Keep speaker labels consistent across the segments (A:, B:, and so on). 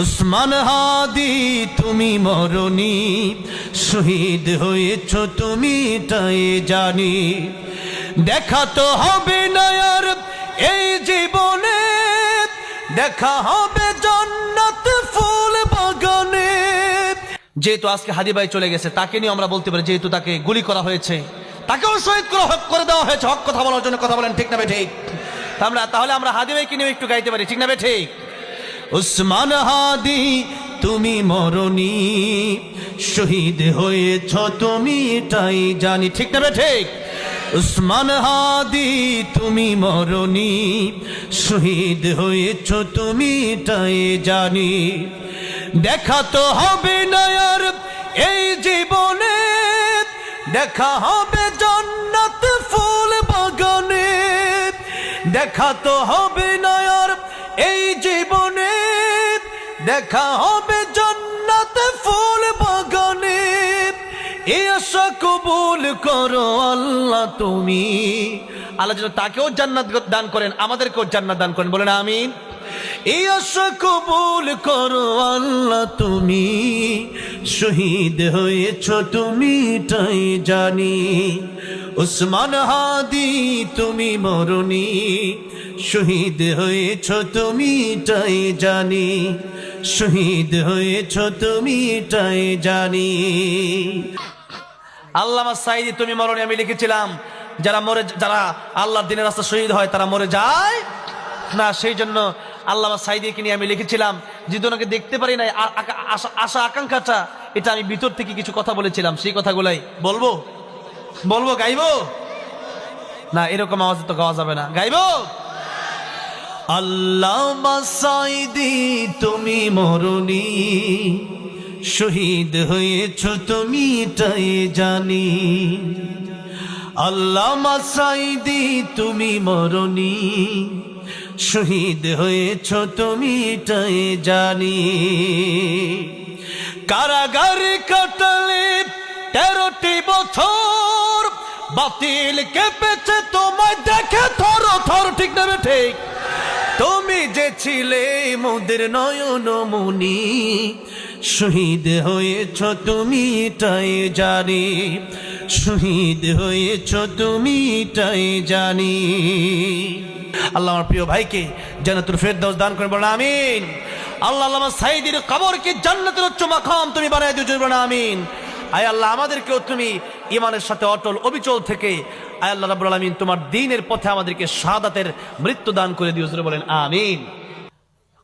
A: উসমান হাদি, তুমি মরণি। শহীদ হয়েছ তুমি, তাই জানি। দেখা তো হবে না আর এই জীবনে। দেখা হবে জন্নত ফুল বাগানে। যেহেতু আজকে হাদি ভাই চলে গেছে, তাকে নিয়ে আমরা বলতে পারি, যেহেতু তাকে গুলি করা হয়েছে, তাকেও শহীদ করা হক করে দেওয়া হয়েছে। হক কথা বলার জন্য কথা বলেন, ঠিক না বে ঠিক? আমরা তাহলে আমরা হাদি ভাইকে নিয়ে একটু গাইতে পারি, ঠিক না বে ঠিক? উসমান হাদি, তুমি মরণি। শহীদ হয়েছ তুমি তাই জানি। ঠিক না ঠিক? উসমান হাদি, তুমি মরণি। শহীদ হয়েছ তুমি তাই জানি। দেখা তো হবে না আর এই জীবনে। দেখা হবে জন্নত ফুল বাগানে। দেখা তো হবে না আর এই জীবনে দেখা হবে জন্নত ফুল বাগানে। আশা কবুল করো আল্লাহ তুমি। আল্লাহ যেন তাকেও জান্নাত দান করেন, আমাদেরকেও জান্নাত দান করেন। বলেন আমিন। এই কবুল করো আল্লাহ তুমি। শহীদ হয়েছ তুমি তাই জানি। উসমান হাদি, তুমি মরণি। শহীদ হয়েছ তুমি তাই জানি, শহীদ হয়েছ তুমি তাই জানি। আল্লামা সাইদি, তুমি মরণে আমি লিখেছিলাম, যারা মরে যারা আল্লাহর দিনের রাস্তা শহীদ হয়, তারা মরে যায়। না, সেই জন্য আল্লামা সাইদিকে নিয়ে আমি লিখেছিলাম যদি ওনাকে দেখতে পারি না আ- আকা- আশা- আশা আকাঙ্ক্ষাটা, এটা আমি ভিতর থেকে কিছু কথা বলেছিলাম, সেই কথাগুলাই বলব? বলব, গাইবো? না, এরকম আওয়াজ তো গাওয়া যাবে না। গাইবো? আল্লাহ সাইদি তুমি মরণি। শহীদ হয়েছ তুমি তাই জানি। আল্লাহ মাসাইদি তুমি মরণি। শহীদ হয়েছ তুমি তাই জানি। কারাগারে কাটালে তেরোটি বছর, বাতিল কেঁপেছে তোমায় দেখে থর থর ঠিক না ঠিক? তুমি যে ছিলে মোদের নয়ন মুনি, শহীদ হয়েছ তুমি তাই জানি, শহীদ হয়েছ তুমি তাই জানি। আল্লাহ আমার প্রিয় ভাইকে জান্নাতুল ফেরদৌস দান করে বলেন আমিন। আল্লাহ আল্লাহ সাইদির কবরকে জান্নাতের উচ্চ মাকাম তুমি বানাই দিও জুড়বে না আমিন। আয় আল্লাহ, আমাদেরকেও তুমি ইমানের সাথে অটল অবিচল থেকে আয় আল্লাহ রাবুল আলমিন, তোমার দিনের পথে আমাদেরকে সাদাতের মৃত্যু দান করে দিও বলেন, আমিন।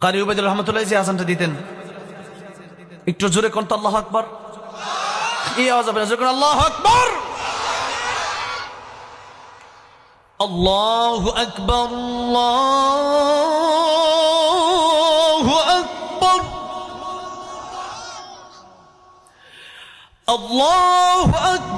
A: কারি উবাইদুল রহমতুল্লাহ আসানটা দিতেন, একটু জোরে কোন আল্লাহ আকবর। এই আল্লাহ আকবর, আল্লাহু আকবর। আল্লাহু আকবর।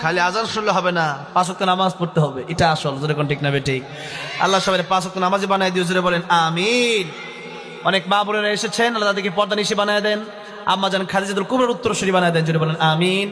A: খালি আজান শুনলে হবে না, পাঁচ ওয়াক্ত নামাজ পড়তে হবে। এটা আসল, জোরে কোন ঠিক না ঠিক? আল্লাহ সবাই পাঁচ ওয়াক্ত নামাজই বানায় দিয়ে জোরে বলেন, আমিন। অনেক মা বোনেরা এসেছেন, আল্লাহ তাদেরকে পর্দা নিশি বানায় দেন। আম্মা জান খালিজাদুল উত্তর উত্তরসূরি বানায় দেন, জোরে বলেন, আমিন।